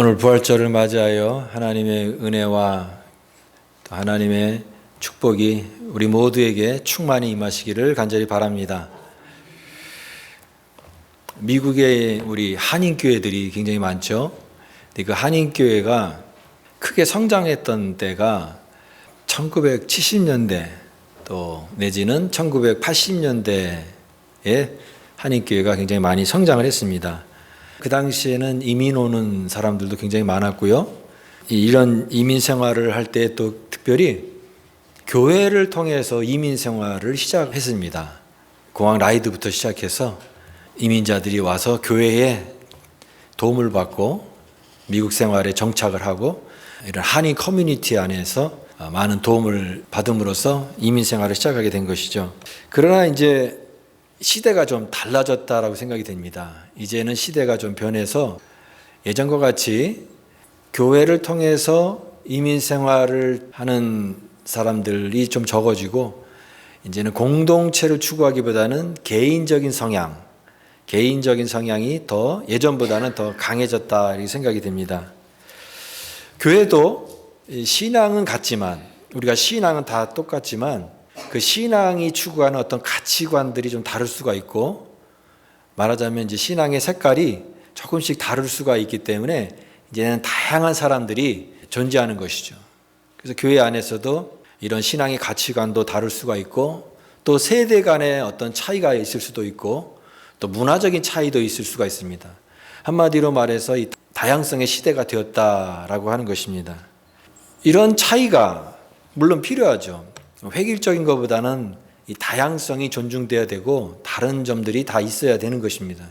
오늘 부활절을 맞이하여 하나님의 은혜와 또 하나님의 축복이 우리 모두에게 충만히 임하시기를 간절히 바랍니다. 미국의 우리 한인교회들이 굉장히 많죠. 그 한인교회가 크게 성장했던 때가 1970년대 또 내지는 1980년대에 한인교회가 굉장히 많이 성장을 했습니다. 그 당시에는 이민 오는 사람들도 굉장히 많았고요. 이런 이민 생활을 할 때 또 특별히 교회를 통해서 이민 생활을 시작했습니다. 공항 라이드부터 시작해서 이민자들이 와서 교회에 도움을 받고 미국 생활에 정착을 하고 이런 한인 커뮤니티 안에서 많은 도움을 받음으로써 이민 생활을 시작하게 된 것이죠. 그러나 이제 시대가 좀 달라졌다라고 생각이 됩니다. 이제는 시대가 좀 변해서 예전과 같이 교회를 통해서 이민 생활을 하는 사람들이 좀 적어지고 이제는 공동체를 추구하기보다는 개인적인 성향, 개인적인 성향이 더 예전보다는 더 강해졌다 이렇게 생각이 됩니다. 교회도 신앙은 같지만 우리가 신앙은 다 똑같지만 그 신앙이 추구하는 어떤 가치관들이 좀 다를 수가 있고 말하자면 이제 신앙의 색깔이 조금씩 다를 수가 있기 때문에 이제는 다양한 사람들이 존재하는 것이죠. 그래서 교회 안에서도 이런 신앙의 가치관도 다를 수가 있고 또 세대 간의 어떤 차이가 있을 수도 있고 또 문화적인 차이도 있을 수가 있습니다. 한마디로 말해서 이 다양성의 시대가 되었다라고 하는 것입니다. 이런 차이가 물론 필요하죠. 획일적인 것보다는 이 다양성이 존중돼야 되고 다른 점들이 다 있어야 되는 것입니다.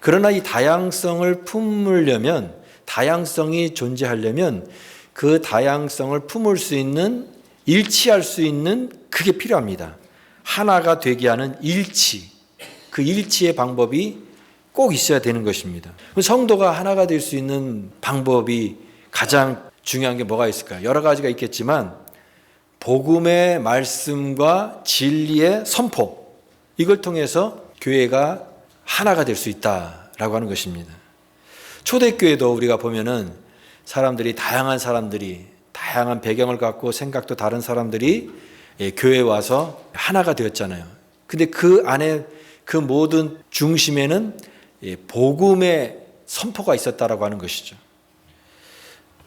그러나 이 다양성을 품으려면 다양성이 존재하려면 그 다양성을 품을 수 있는 일치할 수 있는 그게 필요합니다. 하나가 되게 하는 일치. 그 일치의 방법이 꼭 있어야 되는 것입니다. 성도가 하나가 될 수 있는 방법이 가장 중요한 게 뭐가 있을까요? 여러 가지가 있겠지만 복음의 말씀과 진리의 선포 이걸 통해서 교회가 하나가 될 수 있다라고 하는 것입니다. 초대교회도 우리가 보면은 사람들이 다양한 사람들이 다양한 배경을 갖고 생각도 다른 사람들이 예, 교회에 와서 하나가 되었잖아요. 근데 그 안에 그 모든 중심에는 예, 복음의 선포가 있었다라고 하는 것이죠.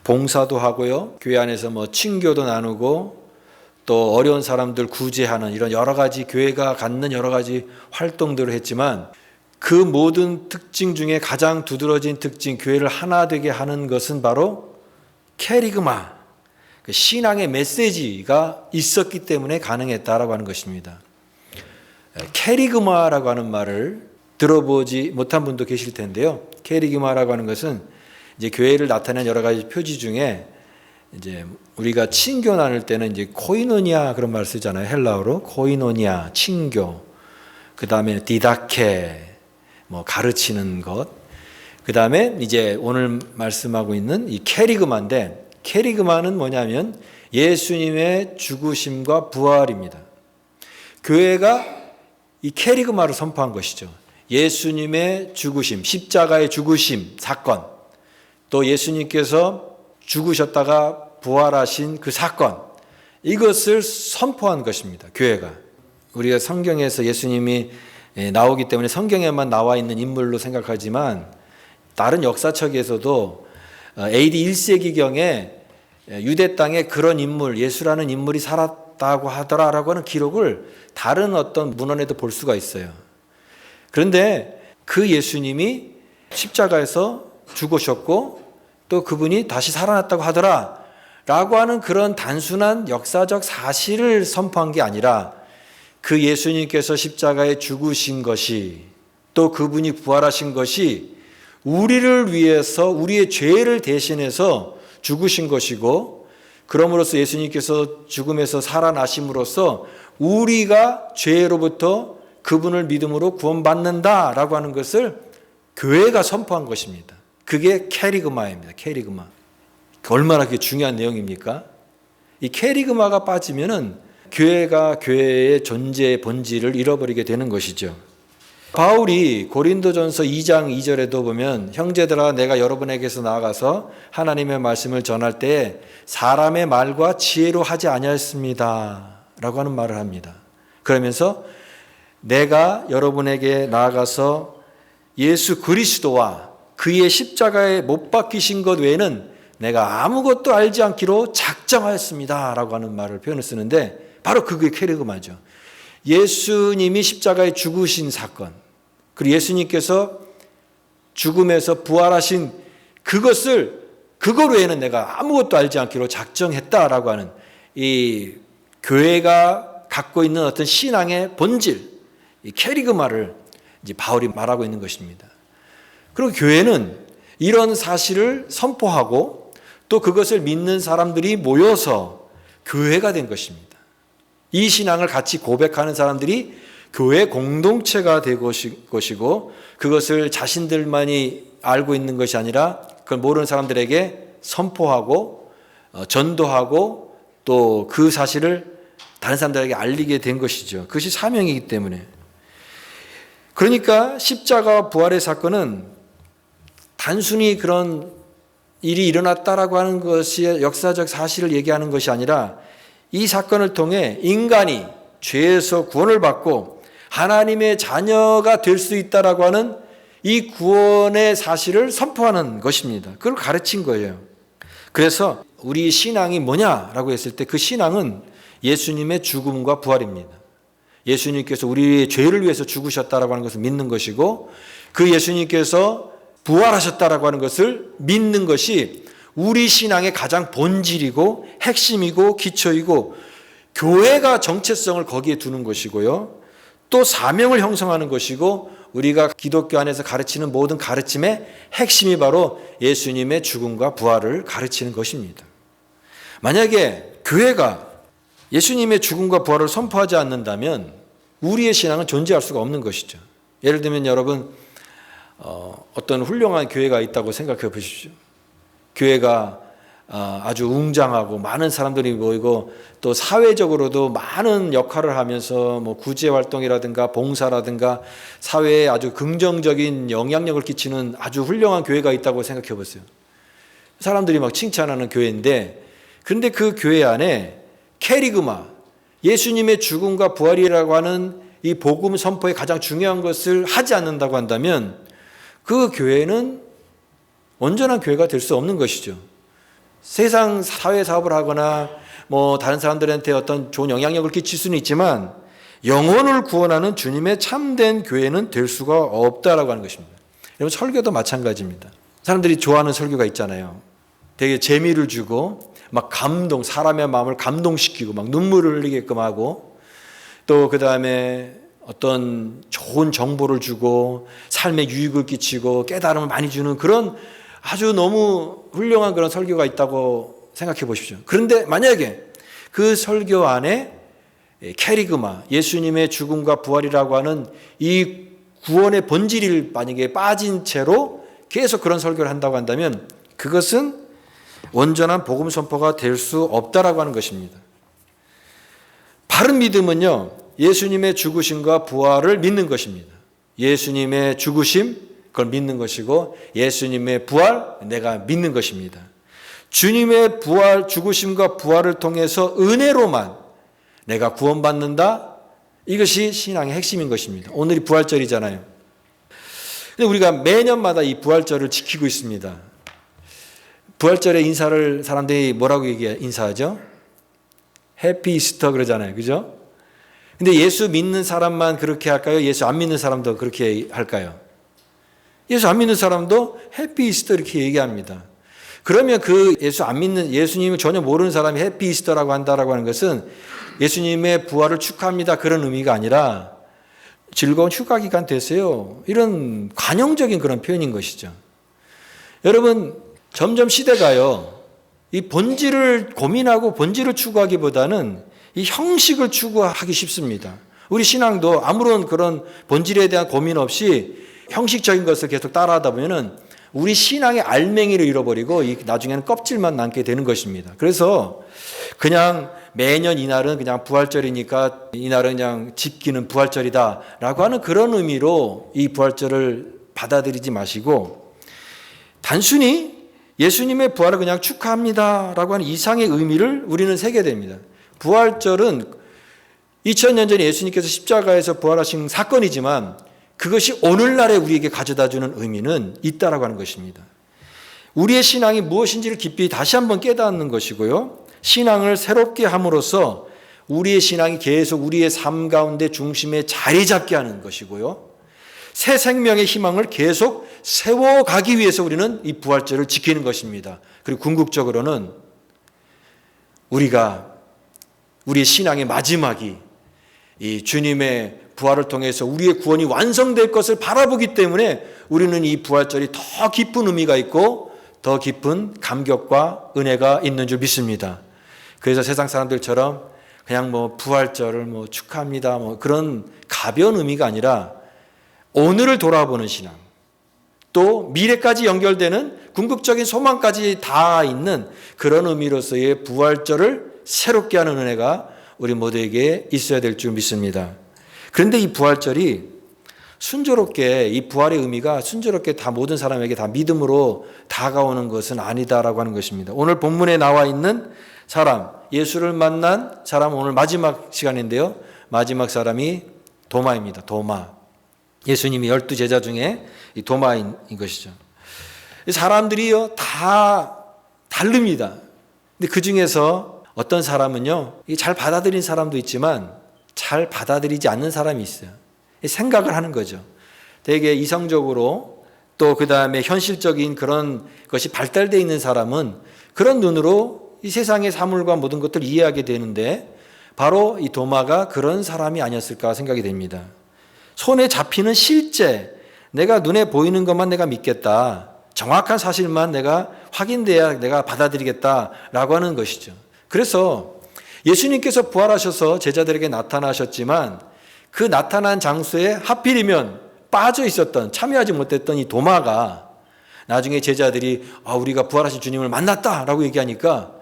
봉사도 하고요. 교회 안에서 뭐 친교도 나누고 또 어려운 사람들 구제하는 이런 여러 가지 교회가 갖는 여러 가지 활동들을 했지만 그 모든 특징 중에 가장 두드러진 특징, 교회를 하나 되게 하는 것은 바로 캐리그마, 그 신앙의 메시지가 있었기 때문에 가능했다라고 하는 것입니다. 캐리그마라고 하는 말을 들어보지 못한 분도 계실 텐데요. 캐리그마라고 하는 것은 이제 교회를 나타내는 여러 가지 표지 중에 이제 우리가 친교 나눌 때는 이제 코이노니아 그런 말 쓰잖아요. 헬라어로 코이노니아 친교. 그다음에 디다케 뭐 가르치는 것. 그다음에 이제 오늘 말씀하고 있는 이 캐리그마인데 캐리그마는 뭐냐면 예수님의 죽으심과 부활입니다. 교회가 이 캐리그마를 선포한 것이죠. 예수님의 죽으심, 십자가의 죽으심 사건, 또 예수님께서 죽으셨다가 부활하신 그 사건, 이것을 선포한 것입니다. 교회가. 우리가 성경에서 예수님이 나오기 때문에 성경에만 나와 있는 인물로 생각하지만 다른 역사책에서도 AD 1세기경에 유대 땅에 그런 인물, 예수라는 인물이 살았다고 하더라라고 하는 기록을 다른 어떤 문헌에도 볼 수가 있어요. 그런데 그 예수님이 십자가에서 죽으셨고 또 그분이 다시 살아났다고 하더라 라고 하는 그런 단순한 역사적 사실을 선포한 게 아니라 그 예수님께서 십자가에 죽으신 것이 또 그분이 부활하신 것이 우리를 위해서 우리의 죄를 대신해서 죽으신 것이고 그러므로서 예수님께서 죽음에서 살아나심으로써 우리가 죄로부터 그분을 믿음으로 구원받는다라고 하는 것을 교회가 선포한 것입니다. 그게 캐리그마입니다. 캐리그마. 얼마나 그게 중요한 내용입니까? 이 캐리그마가 빠지면은 교회가 교회의 존재의 본질을 잃어버리게 되는 것이죠. 바울이 고린도전서 2장 2절에도 보면 형제들아 내가 여러분에게서 나아가서 하나님의 말씀을 전할 때 사람의 말과 지혜로 하지 아니하였습니다라고 하는 말을 합니다. 그러면서 내가 여러분에게 나아가서 예수 그리스도와 그의 십자가에 못 박히신 것 외에는 내가 아무것도 알지 않기로 작정하였습니다 라고 하는 말을 표현을 쓰는데 바로 그게 캐리그마죠. 예수님이 십자가에 죽으신 사건, 그리고 예수님께서 죽음에서 부활하신 그것을 그것 외에는 내가 아무것도 알지 않기로 작정했다라고 하는 이 교회가 갖고 있는 어떤 신앙의 본질, 이 캐리그마를 이제 바울이 말하고 있는 것입니다. 그리고 교회는 이런 사실을 선포하고 또 그것을 믿는 사람들이 모여서 교회가 된 것입니다. 이 신앙을 같이 고백하는 사람들이 교회 공동체가 될 것이고 그것을 자신들만이 알고 있는 것이 아니라 그걸 모르는 사람들에게 선포하고 어, 전도하고 또 그 사실을 다른 사람들에게 알리게 된 것이죠. 그것이 사명이기 때문에. 그러니까 십자가 부활의 사건은 단순히 그런 일이 일어났다라고 하는 것이 역사적 사실을 얘기하는 것이 아니라 이 사건을 통해 인간이 죄에서 구원을 받고 하나님의 자녀가 될 수 있다라고 하는 이 구원의 사실을 선포하는 것입니다. 그걸 가르친 거예요. 그래서 우리 신앙이 뭐냐라고 했을 때 그 신앙은 예수님의 죽음과 부활입니다. 예수님께서 우리의 죄를 위해서 죽으셨다라고 하는 것을 믿는 것이고 그 예수님께서 부활하셨다라고 하는 것을 믿는 것이 우리 신앙의 가장 본질이고 핵심이고 기초이고 교회가 정체성을 거기에 두는 것이고요. 또 사명을 형성하는 것이고 우리가 기독교 안에서 가르치는 모든 가르침의 핵심이 바로 예수님의 죽음과 부활을 가르치는 것입니다. 만약에 교회가 예수님의 죽음과 부활을 선포하지 않는다면 우리의 신앙은 존재할 수가 없는 것이죠. 예를 들면 여러분 어, 어떤 훌륭한 교회가 있다고 생각해 보십시오. 교회가 어, 아주 웅장하고 많은 사람들이 모이고 또 사회적으로도 많은 역할을 하면서 뭐 구제 활동이라든가 봉사라든가 사회에 아주 긍정적인 영향력을 끼치는 아주 훌륭한 교회가 있다고 생각해 보세요. 사람들이 막 칭찬하는 교회인데 그런데 그 교회 안에 캐리그마 예수님의 죽음과 부활이라고 하는 이 복음 선포의 가장 중요한 것을 하지 않는다고 한다면 그 교회는 온전한 교회가 될 수 없는 것이죠. 세상 사회 사업을 하거나 뭐 다른 사람들한테 어떤 좋은 영향력을 끼칠 수는 있지만 영혼을 구원하는 주님의 참된 교회는 될 수가 없다라고 하는 것입니다. 여러분 설교도 마찬가지입니다. 사람들이 좋아하는 설교가 있잖아요. 되게 재미를 주고 막 감동, 사람의 마음을 감동시키고 막 눈물을 흘리게끔 하고 또 그 다음에 어떤 좋은 정보를 주고 삶에 유익을 끼치고 깨달음을 많이 주는 그런 아주 너무 훌륭한 그런 설교가 있다고 생각해 보십시오. 그런데 만약에 그 설교 안에 캐리그마, 예수님의 죽음과 부활이라고 하는 이 구원의 본질을 만약에 빠진 채로 계속 그런 설교를 한다고 한다면 그것은 온전한 복음 선포가 될 수 없다라고 하는 것입니다. 바른 믿음은요, 예수님의 죽으심과 부활을 믿는 것입니다. 예수님의 죽으심, 그걸 믿는 것이고 예수님의 부활 내가 믿는 것입니다. 주님의 부활 죽으심과 부활을 통해서 은혜로만 내가 구원받는다. 이것이 신앙의 핵심인 것입니다. 오늘이 부활절이잖아요. 근데 우리가 매년마다 이 부활절을 지키고 있습니다. 부활절에 인사를 사람들이 뭐라고 얘기해 인사하죠? 해피 이스터 그러잖아요. 그죠? 근데 예수 믿는 사람만 그렇게 할까요? 예수 안 믿는 사람도 그렇게 할까요? 예수 안 믿는 사람도 해피 이스터 이렇게 얘기합니다. 그러면 그 예수 안 믿는 예수님을 전혀 모르는 사람이 해피 이스터라고 한다라고 하는 것은 예수님의 부활을 축하합니다 그런 의미가 아니라 즐거운 휴가 기간 되세요. 이런 관용적인 그런 표현인 것이죠. 여러분 점점 시대가요. 이 본질을 고민하고 본질을 추구하기보다는 이 형식을 추구하기 쉽습니다. 우리 신앙도 아무런 그런 본질에 대한 고민 없이 형식적인 것을 계속 따라하다 보면은 우리 신앙의 알맹이를 잃어버리고 나중에는 껍질만 남게 되는 것입니다. 그래서 그냥 매년 이날은 그냥 부활절이니까 이날은 그냥 집기는 부활절이다라고 하는 그런 의미로 이 부활절을 받아들이지 마시고 단순히 예수님의 부활을 그냥 축하합니다라고 하는 이상의 의미를 우리는 새게 됩니다. 부활절은 2000년 전에 예수님께서 십자가에서 부활하신 사건이지만 그것이 오늘날에 우리에게 가져다 주는 의미는 있다라고 하는 것입니다. 우리의 신앙이 무엇인지를 깊이 다시 한번 깨닫는 것이고요. 신앙을 새롭게 함으로써 우리의 신앙이 계속 우리의 삶 가운데 중심에 자리 잡게 하는 것이고요. 새 생명의 희망을 계속 세워가기 위해서 우리는 이 부활절을 지키는 것입니다. 그리고 궁극적으로는 우리가 우리의 신앙의 마지막이 이 주님의 부활을 통해서 우리의 구원이 완성될 것을 바라보기 때문에 우리는 이 부활절이 더 깊은 의미가 있고 더 깊은 감격과 은혜가 있는 줄 믿습니다. 그래서 세상 사람들처럼 그냥 뭐 부활절을 뭐 축하합니다. 뭐 그런 가벼운 의미가 아니라 오늘을 돌아보는 신앙. 또 미래까지 연결되는 궁극적인 소망까지 다 있는 그런 의미로서의 부활절을 새롭게 하는 은혜가 우리 모두에게 있어야 될 줄 믿습니다. 그런데 이 부활절이 순조롭게 이 부활의 의미가 순조롭게 다 모든 사람에게 다 믿음으로 다가오는 것은 아니다라고 하는 것입니다. 오늘 본문에 나와 있는 사람, 예수를 만난 사람 오늘 마지막 시간인데요. 마지막 사람이 도마입니다. 도마. 예수님이 열두 제자 중에 이 도마인 것이죠. 사람들이요 다 다릅니다. 근데 그 중에서 어떤 사람은요 잘 받아들인 사람도 있지만 잘 받아들이지 않는 사람이 있어요. 생각을 하는 거죠. 되게 이성적으로 또 그 다음에 현실적인 그런 것이 발달되어 있는 사람은 그런 눈으로 이 세상의 사물과 모든 것들을 이해하게 되는데 바로 이 도마가 그런 사람이 아니었을까 생각이 됩니다. 손에 잡히는 실제, 내가 눈에 보이는 것만 내가 믿겠다. 정확한 사실만 내가 확인돼야 내가 받아들이겠다라고 하는 것이죠. 그래서 예수님께서 부활하셔서 제자들에게 나타나셨지만 그 나타난 장소에 하필이면 빠져 있었던 참여하지 못했던 이 도마가 나중에 제자들이 아, 우리가 부활하신 주님을 만났다라고 얘기하니까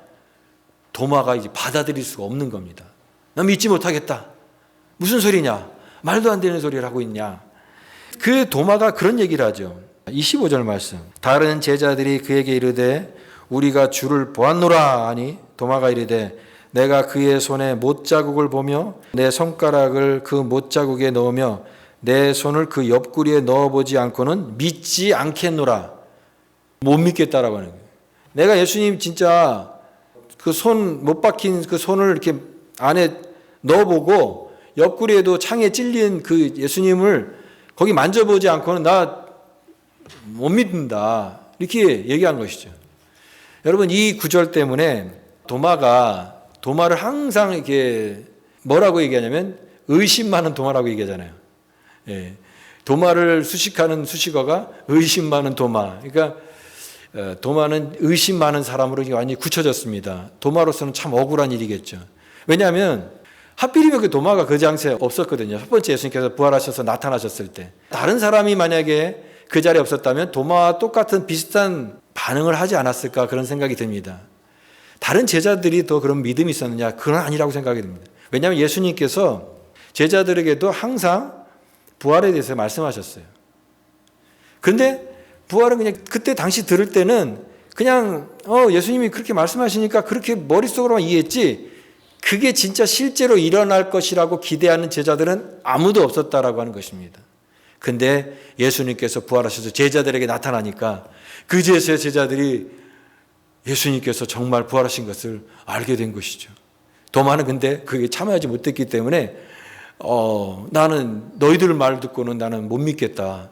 도마가 이제 받아들일 수가 없는 겁니다. 나 믿지 못하겠다. 무슨 소리냐? 말도 안 되는 소리를 하고 있냐? 그 도마가 그런 얘기를 하죠. 25절 말씀. 다른 제자들이 그에게 이르되 우리가 주를 보았노라 하니 도마가 이르되 내가 그의 손에 못자국을 보며 내 손가락을 그 못자국에 넣으며 내 손을 그 옆구리에 넣어보지 않고는 믿지 않겠노라. 못 믿겠다라고 하는 거예요. 내가 예수님 진짜 그 손 못 박힌 그 손을 이렇게 안에 넣어보고 옆구리에도 창에 찔린 그 예수님을 거기 만져보지 않고는 나 못 믿는다. 이렇게 얘기한 것이죠. 여러분 이 구절 때문에 도마가 도마를 항상 이렇게 뭐라고 얘기하냐면 의심 많은 도마라고 얘기하잖아요. 예. 도마를 수식하는 수식어가 의심 많은 도마. 그러니까 어, 도마는 의심 많은 사람으로 완전히 굳혀졌습니다. 도마로서는 참 억울한 일이겠죠. 왜냐하면 하필이면 그 도마가 그 장소에 없었거든요. 첫 번째 예수님께서 부활하셔서 나타나셨을 때. 다른 사람이 만약에 그 자리에 없었다면 도마와 똑같은 비슷한 반응을 하지 않았을까 그런 생각이 듭니다. 다른 제자들이 더 그런 믿음이 있었느냐? 그건 아니라고 생각이 듭니다. 왜냐하면 예수님께서 제자들에게도 항상 부활에 대해서 말씀하셨어요. 그런데 부활은 그냥 그때 당시 들을 때는 그냥 어 예수님이 그렇게 말씀하시니까 그렇게 머릿속으로만 이해했지 그게 진짜 실제로 일어날 것이라고 기대하는 제자들은 아무도 없었다라고 하는 것입니다. 근데 예수님께서 부활하셔서 제자들에게 나타나니까 그제서야 제자들이 예수님께서 정말 부활하신 것을 알게 된 것이죠. 도마는 근데 그게 참여하지 못했기 때문에 어, 나는 너희들 말 듣고는 나는 못 믿겠다.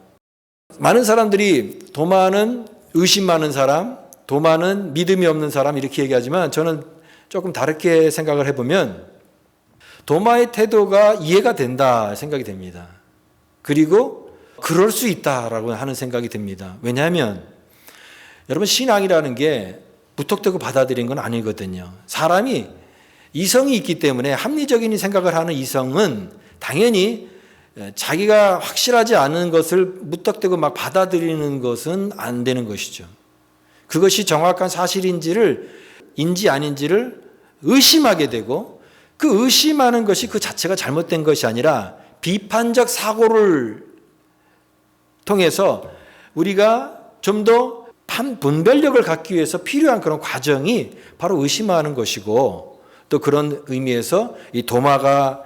많은 사람들이 도마는 의심 많은 사람, 도마는 믿음이 없는 사람 이렇게 얘기하지만 저는 조금 다르게 생각을 해보면 도마의 태도가 이해가 된다 생각이 됩니다. 그리고 그럴 수 있다라고 하는 생각이 듭니다. 왜냐하면 여러분 신앙이라는 게 무턱대고 받아들인 건 아니거든요. 사람이 이성이 있기 때문에 합리적인 생각을 하는 이성은 당연히 자기가 확실하지 않은 것을 무턱대고 막 받아들이는 것은 안 되는 것이죠. 그것이 정확한 사실인지를 인지 아닌지를 의심하게 되고 그 의심하는 것이 그 자체가 잘못된 것이 아니라 비판적 사고를 통해서 우리가 좀 더 분별력을 갖기 위해서 필요한 그런 과정이 바로 의심하는 것이고 또 그런 의미에서 이 도마가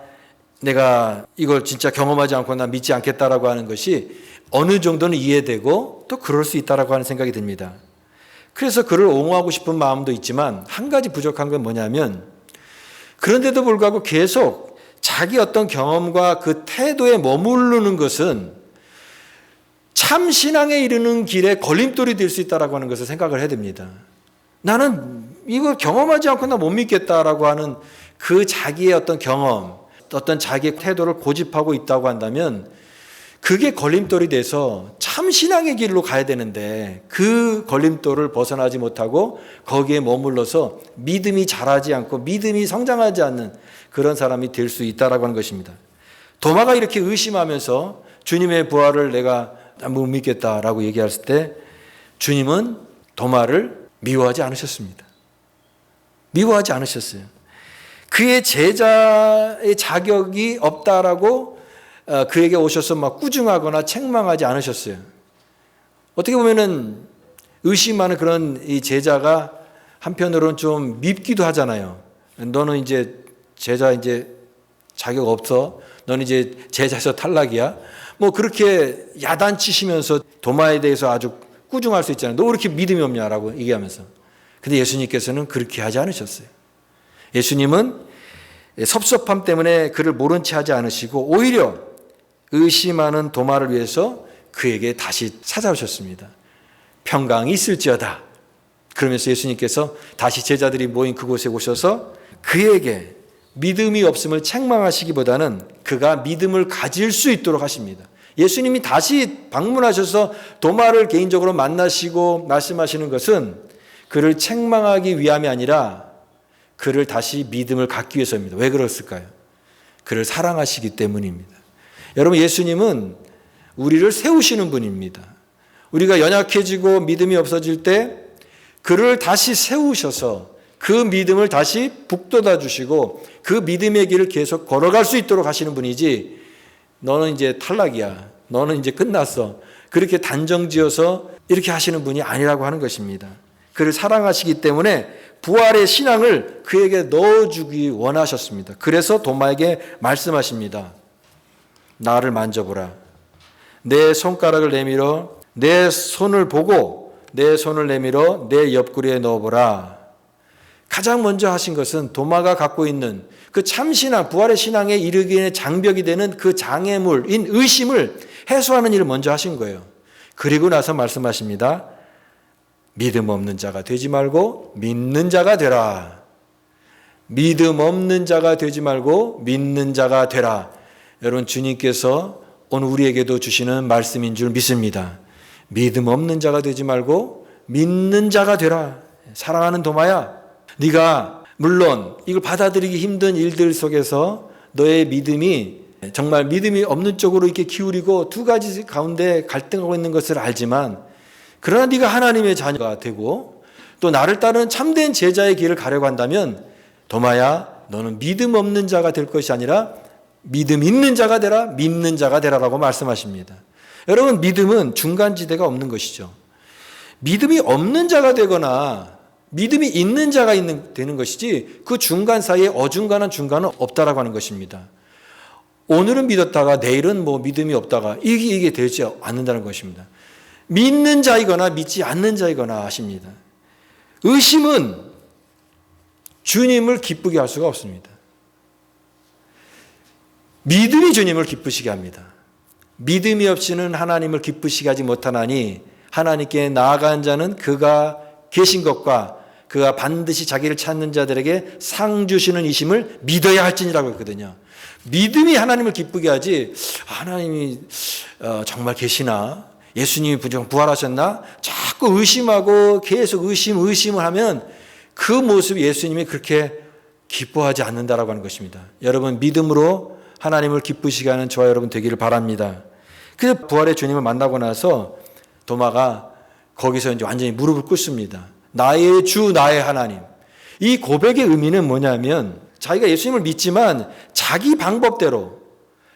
내가 이걸 진짜 경험하지 않고 나 믿지 않겠다라고 하는 것이 어느 정도는 이해되고 또 그럴 수 있다라고 하는 생각이 듭니다. 그래서 그를 옹호하고 싶은 마음도 있지만 한 가지 부족한 건 뭐냐면 그런데도 불구하고 계속 자기 어떤 경험과 그 태도에 머무르는 것은 참 신앙에 이르는 길에 걸림돌이 될 수 있다라고 하는 것을 생각을 해야 됩니다. 나는 이거 경험하지 않고 나 못 믿겠다라고 하는 그 자기의 어떤 경험, 어떤 자기의 태도를 고집하고 있다고 한다면 그게 걸림돌이 돼서 참 신앙의 길로 가야 되는데 그 걸림돌을 벗어나지 못하고 거기에 머물러서 믿음이 자라지 않고 믿음이 성장하지 않는 그런 사람이 될 수 있다라고 하는 것입니다. 도마가 이렇게 의심하면서 주님의 부활을 내가 못 믿겠다라고 얘기했을 때 주님은 도마를 미워하지 않으셨습니다. 미워하지 않으셨어요. 그의 제자의 자격이 없다라고 어, 그에게 오셔서 막 꾸중하거나 책망하지 않으셨어요. 어떻게 보면은 의심하는 그런 이 제자가 한편으로는 좀 밉기도 하잖아요. 너는 이제 제자 이제 자격 없어. 너는 이제 제자에서 탈락이야. 뭐 그렇게 야단치시면서 도마에 대해서 아주 꾸중할 수 있잖아요. 너 왜 이렇게 믿음이 없냐라고 얘기하면서. 근데 예수님께서는 그렇게 하지 않으셨어요. 예수님은 섭섭함 때문에 그를 모른 채 하지 않으시고 오히려 의심하는 도마를 위해서 그에게 다시 찾아오셨습니다. 평강이 있을지어다. 그러면서 예수님께서 다시 제자들이 모인 그곳에 오셔서 그에게 믿음이 없음을 책망하시기보다는 그가 믿음을 가질 수 있도록 하십니다. 예수님이 다시 방문하셔서 도마를 개인적으로 만나시고 말씀하시는 것은 그를 책망하기 위함이 아니라 그를 다시 믿음을 갖기 위해서입니다. 왜 그랬을까요? 그를 사랑하시기 때문입니다. 여러분, 예수님은 우리를 세우시는 분입니다. 우리가 연약해지고 믿음이 없어질 때 그를 다시 세우셔서 그 믿음을 다시 북돋아 주시고 그 믿음의 길을 계속 걸어갈 수 있도록 하시는 분이지 너는 이제 탈락이야. 너는 이제 끝났어. 그렇게 단정 지어서 이렇게 하시는 분이 아니라고 하는 것입니다. 그를 사랑하시기 때문에 부활의 신앙을 그에게 넣어주기 원하셨습니다. 그래서 도마에게 말씀하십니다. 나를 만져보라. 내 손가락을 내밀어 내 손을 보고 내 손을 내밀어 내 옆구리에 넣어보라. 가장 먼저 하신 것은 도마가 갖고 있는 그 참신앙, 부활의 신앙에 이르기에 장벽이 되는 그 장애물인 의심을 해소하는 일을 먼저 하신 거예요. 그리고 나서 말씀하십니다. 믿음 없는 자가 되지 말고 믿는 자가 되라. 믿음 없는 자가 되지 말고 믿는 자가 되라. 여러분 주님께서 오늘 우리에게도 주시는 말씀인 줄 믿습니다. 믿음 없는 자가 되지 말고 믿는 자가 되라. 사랑하는 도마야, 네가 물론 이걸 받아들이기 힘든 일들 속에서 너의 믿음이 정말 믿음이 없는 쪽으로 이렇게 기울이고 두 가지 가운데 갈등하고 있는 것을 알지만 그러나 네가 하나님의 자녀가 되고 또 나를 따르는 참된 제자의 길을 가려고 한다면 도마야 너는 믿음 없는 자가 될 것이 아니라 믿음 있는 자가 되라 믿는 자가 되라라고 말씀하십니다. 여러분 믿음은 중간 지대가 없는 것이죠. 믿음이 없는 자가 되거나 믿음이 있는 자가 있는, 되는 것이지 그 중간 사이에 어중간한 중간은 없다라고 하는 것입니다. 오늘은 믿었다가 내일은 뭐 믿음이 없다가 이게 이게 되지 않는다는 것입니다. 믿는 자이거나 믿지 않는 자이거나 하십니다. 의심은 주님을 기쁘게 할 수가 없습니다. 믿음이 주님을 기쁘시게 합니다. 믿음이 없이는 하나님을 기쁘시게 하지 못하나니 하나님께 나아간 자는 그가 계신 것과 그가 반드시 자기를 찾는 자들에게 상 주시는 이심을 믿어야 할지니라고 했거든요. 믿음이 하나님을 기쁘게 하지 하나님이 어, 정말 계시나 예수님이 부활하셨나 자꾸 의심하고 계속 의심 의심을 하면 그 모습 예수님이 그렇게 기뻐하지 않는다라고 하는 것입니다. 여러분 믿음으로 하나님을 기쁘시게 하는 저와 여러분 되기를 바랍니다. 그 부활의 주님을 만나고 나서 도마가 거기서 이제 완전히 무릎을 꿇습니다. 나의 주, 나의 하나님. 이 고백의 의미는 뭐냐면 자기가 예수님을 믿지만 자기 방법대로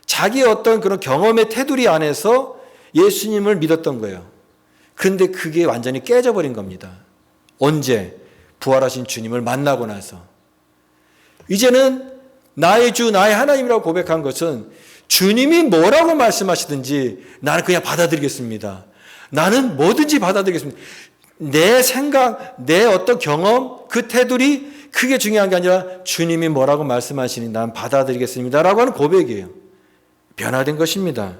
자기 어떤 그런 경험의 테두리 안에서 예수님을 믿었던 거예요. 그런데 그게 완전히 깨져버린 겁니다. 언제? 부활하신 주님을 만나고 나서. 이제는 나의 주, 나의 하나님이라고 고백한 것은 주님이 뭐라고 말씀하시든지 나는 그냥 받아들이겠습니다. 나는 뭐든지 받아들이겠습니다. 내 생각, 내 어떤 경험, 그 테두리, 그게 중요한 게 아니라 주님이 뭐라고 말씀하시니 난 받아들이겠습니다. 라고 하는 고백이에요. 변화된 것입니다.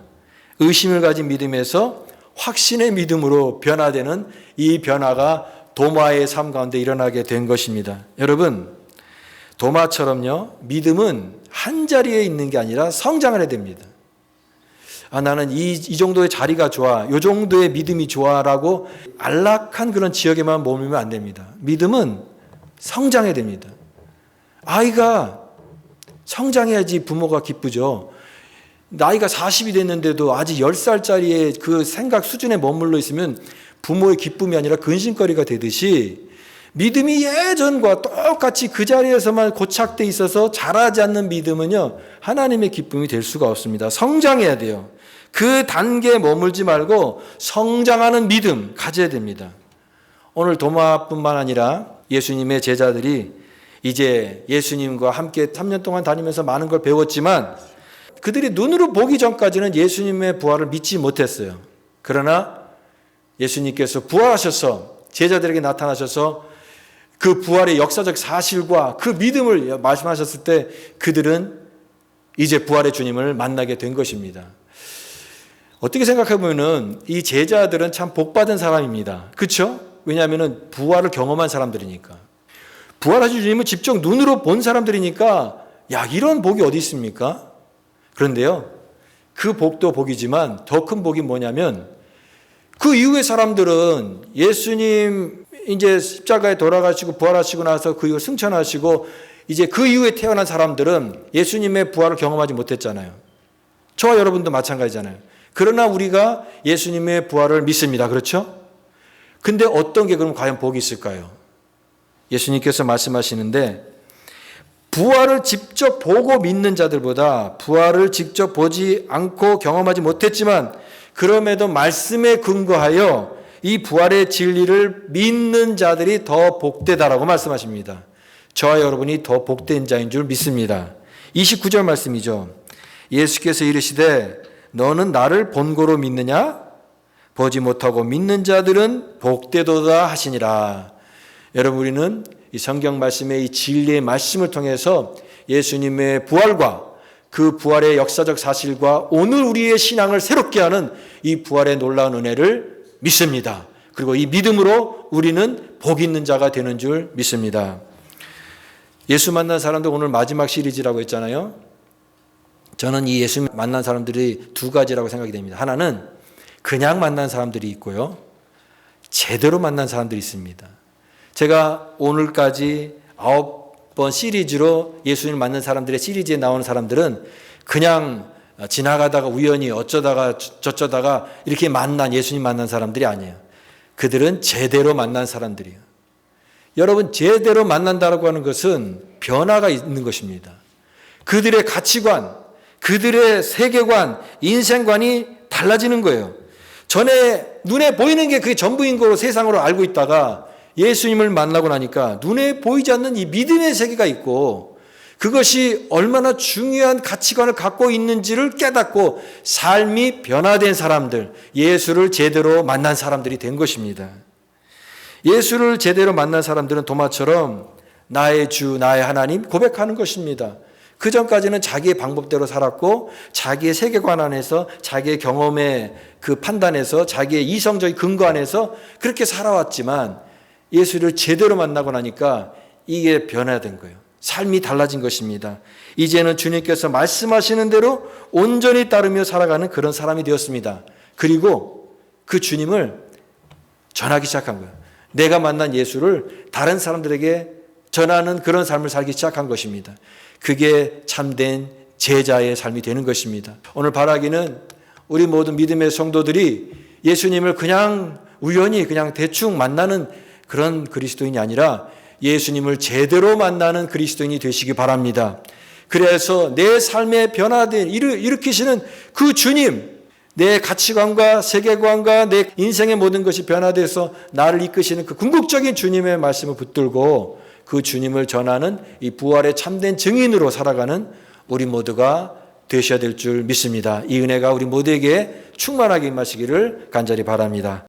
의심을 가진 믿음에서 확신의 믿음으로 변화되는 이 변화가 도마의 삶 가운데 일어나게 된 것입니다. 여러분, 도마처럼요, 믿음은 한 자리에 있는 게 아니라 성장을 해야 됩니다. 아, 나는 이, 이 정도의 자리가 좋아, 요 정도의 믿음이 좋아라고 안락한 그런 지역에만 머물면 안 됩니다. 믿음은 성장해야 됩니다. 아이가 성장해야지 부모가 기쁘죠. 나이가 40이 됐는데도 아직 10살짜리의 그 생각 수준에 머물러 있으면 부모의 기쁨이 아니라 근심거리가 되듯이 믿음이 예전과 똑같이 그 자리에서만 고착돼 있어서 자라지 않는 믿음은요, 하나님의 기쁨이 될 수가 없습니다. 성장해야 돼요. 그 단계에 머물지 말고 성장하는 믿음 가져야 됩니다. 오늘 도마뿐만 아니라 예수님의 제자들이 이제 예수님과 함께 3년 동안 다니면서 많은 걸 배웠지만 그들이 눈으로 보기 전까지는 예수님의 부활을 믿지 못했어요. 그러나 예수님께서 부활하셔서 제자들에게 나타나셔서 그 부활의 역사적 사실과 그 믿음을 말씀하셨을 때 그들은 이제 부활의 주님을 만나게 된 것입니다. 어떻게 생각해 보면은 이 제자들은 참 복받은 사람입니다. 그렇죠? 왜냐하면은 부활을 경험한 사람들이니까. 부활하신 주님을 직접 눈으로 본 사람들이니까 야 이런 복이 어디 있습니까? 그런데요. 그 복도 복이지만 더 큰 복이 뭐냐면 그 이후의 사람들은 예수님 이제 십자가에 돌아가시고 부활하시고 나서 그 이후 승천하시고 이제 그 이후에 태어난 사람들은 예수님의 부활을 경험하지 못했잖아요. 저와 여러분도 마찬가지잖아요. 그러나 우리가 예수님의 부활을 믿습니다. 그렇죠? 근데 어떤 게 그럼 과연 복이 있을까요? 예수님께서 말씀하시는데 부활을 직접 보고 믿는 자들보다 부활을 직접 보지 않고 경험하지 못했지만 그럼에도 말씀에 근거하여 이 부활의 진리를 믿는 자들이 더 복되다라고 말씀하십니다. 저와 여러분이 더 복된 자인 줄 믿습니다. 29절 말씀이죠. 예수께서 이르시되 너는 나를 본고로 믿느냐? 보지 못하고 믿는 자들은 복되도다 하시니라. 여러분 우리는 이 성경 말씀의 이 진리의 말씀을 통해서 예수님의 부활과 그 부활의 역사적 사실과 오늘 우리의 신앙을 새롭게 하는 이 부활의 놀라운 은혜를 믿습니다. 그리고 이 믿음으로 우리는 복 있는 자가 되는 줄 믿습니다. 예수 만난 사람들 오늘 마지막 시리즈라고 했잖아요. 저는 이 예수 만난 사람들이 두 가지라고 생각이 됩니다. 하나는 그냥 만난 사람들이 있고요. 제대로 만난 사람들이 있습니다. 제가 오늘까지 아홉 번 시리즈로 예수님을 만난 사람들의 시리즈에 나오는 사람들은 그냥 지나가다가 우연히 어쩌다가 저쩌다가 이렇게 만난 예수님 만난 사람들이 아니에요. 그들은 제대로 만난 사람들이에요. 여러분 제대로 만난다고 하는 것은 변화가 있는 것입니다. 그들의 가치관, 그들의 세계관, 인생관이 달라지는 거예요. 전에 눈에 보이는 게 그게 전부인 거로 세상으로 알고 있다가 예수님을 만나고 나니까 눈에 보이지 않는 이 믿음의 세계가 있고 그것이 얼마나 중요한 가치관을 갖고 있는지를 깨닫고 삶이 변화된 사람들, 예수를 제대로 만난 사람들이 된 것입니다. 예수를 제대로 만난 사람들은 도마처럼 나의 주, 나의 하나님 고백하는 것입니다. 그 전까지는 자기의 방법대로 살았고 자기의 세계관 안에서 자기의 경험의 그 판단에서 자기의 이성적인 근거 안에서 그렇게 살아왔지만 예수를 제대로 만나고 나니까 이게 변화된 거예요. 삶이 달라진 것입니다. 이제는 주님께서 말씀하시는 대로 온전히 따르며 살아가는 그런 사람이 되었습니다. 그리고 그 주님을 전하기 시작한 거예요. 내가 만난 예수를 다른 사람들에게 전하는 그런 삶을 살기 시작한 것입니다. 그게 참된 제자의 삶이 되는 것입니다. 오늘 바라기는 우리 모든 믿음의 성도들이 예수님을 그냥 우연히 그냥 대충 만나는 그런 그리스도인이 아니라 예수님을 제대로 만나는 그리스도인이 되시기 바랍니다. 그래서 내 삶에 변화된 일으- 일으키시는 그 주님, 내 가치관과 세계관과 내 인생의 모든 것이 변화돼서 나를 이끄시는 그 궁극적인 주님의 말씀을 붙들고 그 주님을 전하는 이 부활의 참된 증인으로 살아가는 우리 모두가 되셔야 될 줄 믿습니다. 이 은혜가 우리 모두에게 충만하게 임하시기를 간절히 바랍니다.